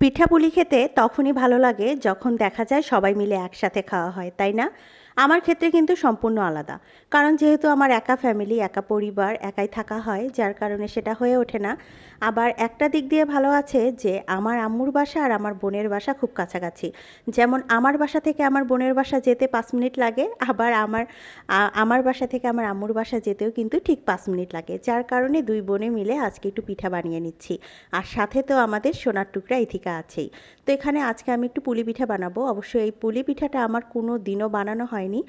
পিঠা পুলি খেতে তখনই ভালো লাগে যখন দেখা যায় সবাই মিলে একসাথে খাওয়া হয়, তাই না? আমার ক্ষেত্রে কিন্তু সম্পূর্ণ আলাদা। কারণ যেহেতু আমার একা ফ্যামিলি একা পরিবার, একাই থাকা হয়, যার কারণে সেটা হয়ে ওঠে না। আবার একটা দিক দিয়ে ভালো আছে যে, আমার আম্মুর বাসা আর আমার বোনের বাসা খুব কাছাকাছি। যেমন আমার বাসা থেকে আমার বোনের বাসা যেতে পাঁচ মিনিট লাগে, আবার আমার আমার বাসা থেকে আমার আম্মুর বাসা যেতেও কিন্তু ঠিক পাঁচ মিনিট লাগে। যার কারণে দুই বোনে মিলে আজকে একটু পিঠা বানিয়ে নিচ্ছি। আর সাথে তো আমাদের সোনার টুকরা ইথিকা আছেই। তো এখানে আজকে আমি একটু পুলি পিঠা বানাবো। অবশ্যই এই পুলি পিঠাটা আমার কোনো দিনও বানানো হয়নি।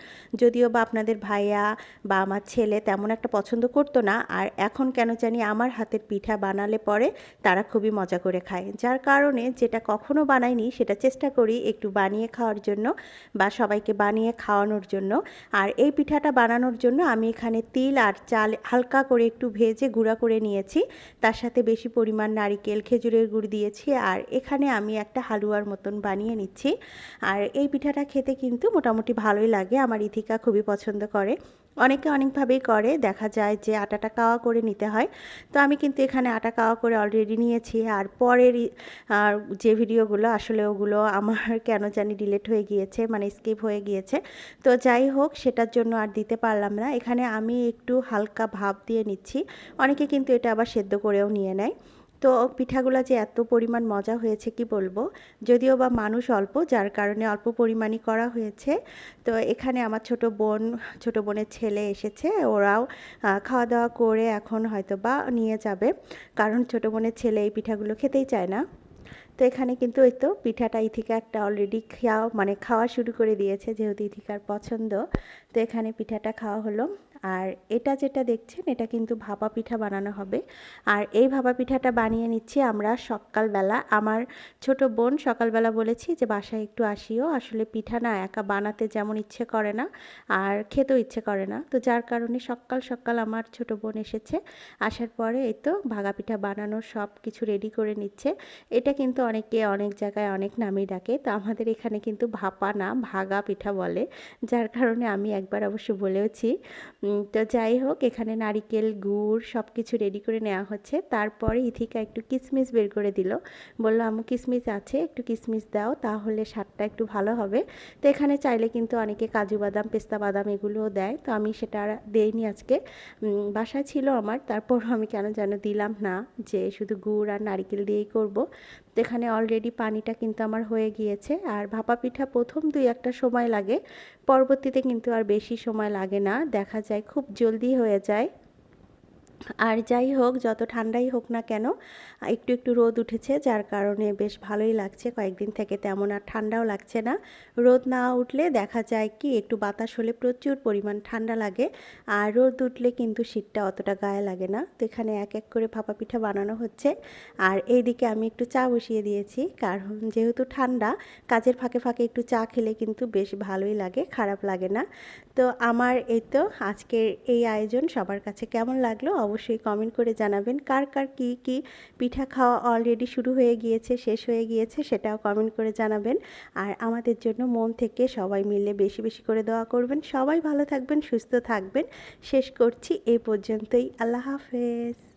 যদিও বা আপনাদের ভাইয়া বা আমার ছেলে তেমন একটা পছন্দ করতো না, আর এখন কেন জানি আমার হাতের পিঠা বানালে পরে তারা খুবই মজা করে খায়। যার কারণে যেটা কখনো বানাইনি সেটা চেষ্টা করি একটু বানিয়ে খাওয়ার জন্য বা সবাইকে বানিয়ে খাওয়ানোর জন্য। আর এই পিঠাটা বানানোর জন্য আমি এখানে তিল আর চাল হালকা করে একটু ভেজে গুঁড়া করে নিয়েছি। তার সাথে বেশি পরিমাণ নারিকেল, খেজুরের গুড় দিয়েছি আর এখানে আমি একটা হালুয়ার মতন বানিয়ে নিচ্ছি। আর এই পিঠাটা খেতে কিন্তু মোটামুটি ভালোই লাগে। আমার ইথিকা খুবই পছন্দ করে। অনেকে অনেকভাবেই করে, দেখা যায় যে আটাটা কাওয়া করে নিতে হয়। তো আমি কিন্তু এখানে আটা কাওয়া করে অলরেডি নিয়েছি, আর পরের আর যে ভিডিওগুলো, আসলে ওগুলো আমার কেন জানি ডিলেট হয়ে গিয়েছে মানে স্কিপ হয়ে গিয়েছে। তো যাই হোক, সেটার জন্য আর দিতে পারলাম না। এখানে আমি একটু হালকা ভাব দিয়ে নিচ্ছি। অনেকে কিন্তু এটা আবার সেদ্ধ করেও নিয়ে নেয়। তো পিঠাগুলো যে এত পরিমাণ মজা হয়েছে কি বলব? যদিও বা মানুষ অল্প, যার কারণে অল্প পরিমাণই করা হয়েছে। তো এখানে আমার ছোট বোন, ছোট বোনের ছেলে এসেছে। ওরাও খাওয়া দাওয়া করে এখন হয়তো বা নিয়ে যাবে। কারণ ছোট বোনের ছেলে এই পিঠাগুলো খেতেই চায় না। তো এখানে কিন্তু এই তো পিঠাটা ইথিকা একটা অলরেডি খাওয়া মানে খাওয়া শুরু করে দিয়েছে, যেহেতু ইথিকার পছন্দ। তো এখানে পিঠাটা খাওয়া হলো। আর এটা যেটা দেখছেন, এটা কিন্তু ভাপা পিঠা বানানো হবে। আর এই ভাপা পিঠাটা বানিয়ে নিচ্ছি আমরা সকালবেলা। আমার ছোট বোন সকালবেলা বলেছি যে, বাসায় একটু আসিও। আসলে পিঠা না একা বানাতে যেমন ইচ্ছে করে না, আর খেতেও ইচ্ছে করে না। তো যার কারণে সকাল সকাল আমার ছোট বোন এসেছে। আসার পরে এই তো ভাগা পিঠা বানানোর সব কিছু রেডি করে নিচ্ছে। এটা কিন্তু অনেকে অনেক জায়গায় অনেক নামই ডাকে। তো আমাদের এখানে কিন্তু ভাপা না, ভাগা পিঠা বলে। যার কারণে আমি একবার অবশ্য বলেওছি তো যাই হোক, এখানে নারিকেল, গুড় সব কিছু রেডি করে নেওয়া হচ্ছে। তারপরে ইথিকা একটু কিসমিস বের করে দিল। বলল আমু কিসমিস আছে, একটু কিসমিস দাও, তাহলে স্বাদটা একটু ভালো হবে। তো এখানে চাইলে কিন্তু অনেকে কাজু বাদাম, পেস্তা বাদাম এগুলোও দেয়। তো আমি সেটা দেইনি আজকে। বাসা ছিল আমার, তারপরও আমি কেন যেন দিলাম না যে শুধু গুড় আর নারিকেল দিয়েই করব। তো এখানে অলরেডি পানিটা কিন্তু আমার হয়ে গিয়েছে। আর ভাপা পিঠা প্রথম দুই একটা সময় লাগে, পরবর্তীতে কিন্তু আর বেশি সময় লাগে না। দেখা যায় খুব জলদি হয়ে যায়। আর যাই হোক, যত ঠান্ডাই হোক না কেন, একটু একটু রোদ উঠেছে, যার কারণে বেশ ভালোই লাগছে। কয়েকদিন থেকে তেমন আর ঠান্ডাও লাগছে না। রোদ না উঠলে দেখা যায় কি, একটু বাতাস হলে প্রচুর পরিমাণ ঠান্ডা লাগে, আর রোদ উঠলে কিন্তু শীতটা অতটা গায়ে লাগে না। তো এখানে এক এক করে ভাপা পিঠা বানানো হচ্ছে। আর এইদিকে আমি একটু চা বসিয়ে দিয়েছি, কারণ যেহেতু ঠান্ডা, কাজের ফাঁকে ফাঁকে একটু চা খেলে কিন্তু বেশ ভালোই লাগে, খারাপ লাগে না। তো আমার এই তো আজকের এই আয়োজন। সবার কাছে কেমন লাগল? অবশ্যই কমেন্ট করে জানাবেন। কার কার কি কি পিঠা খাওয়া অলরেডি শুরু হয়ে গিয়েছে, শেষ হয়ে গিয়েছে সেটাও কমেন্ট করে জানাবেন। আর আমাদের জন্য মন থেকে সবাই মিলে বেশি বেশি করে দোয়া করবেন। সবাই ভালো থাকবেন, সুস্থ থাকবেন। শেষ করছি এই পর্যন্তই। আল্লাহ হাফেজ।